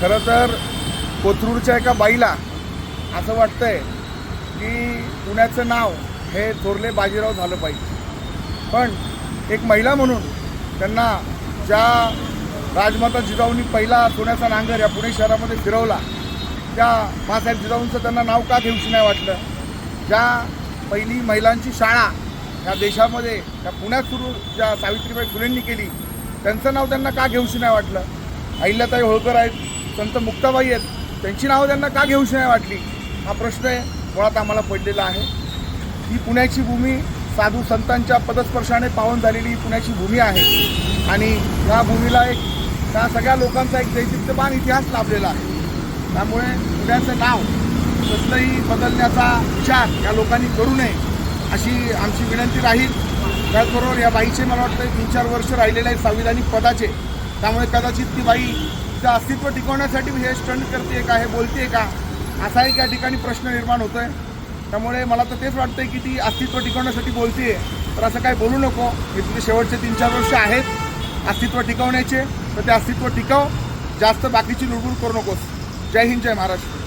खरं तर कोथरूडच्या एका बाईला असं वाटतंय की पुण्याचं नाव हे थोरले बाजीराव झालं पाहिजे. पण एक महिला म्हणून त्यांना ज्या राजमाता जिजाऊंनी पहिला पुण्याचा नांगर या पुणे शहरामध्ये फिरवला त्या मासाहेब जिजाऊंचं त्यांना नाव का घेऊशी नाही वाटलं? ज्या पहिली महिलांची शाळा या देशामध्ये या पुण्यात सुरू ज्या सावित्रीबाई फुलेंनी केली त्यांचं नाव त्यांना का घेऊशी नाही वाटलं? अहिल्याताई होळकर आहेत संत मुक्ताबाई आहेत. त्यांची नावं त्यांना का घेऊशी नाही वाटली? हा प्रश्न मुळात आम्हाला पडलेला आहे. ही पुण्याची भूमी साधू संतांच्या पदस्पर्शाने पावन झालेली ही पुण्याची भूमी आहे. आणि या भूमीला एक त्या सगळ्या लोकांचा एक दैदिप्यमान इतिहास लाभलेला आहे. त्यामुळे पुण्याचं नाव कसलंही बदलण्याचा विचार या लोकांनी करू नये अशी आमची विनंती राहील. त्याचबरोबर या बाईचे मला वाटतं तीन चार वर्ष राहिलेले आहेत संविधानिक पदाचे. त्यामुळे कदाचित ती बाई तिचं अस्तित्व टिकवण्यासाठी हे स्टंट करते का हे बोलते का? असाही त्या ठिकाणी प्रश्न निर्माण होतोय. त्यामुळे मला तर तेच वाटतंय की ती अस्तित्व टिकवण्यासाठी बोलते तर असं काही बोलू नको. हे तुझे शेवटचे तीन चार वर्ष आहेत अस्तित्व टिकवण्याचे. तर ते अस्तित्व टिकव. जास्त बाकीची लुडबुड करू नकोस. जय हिंद जय महाराष्ट्र.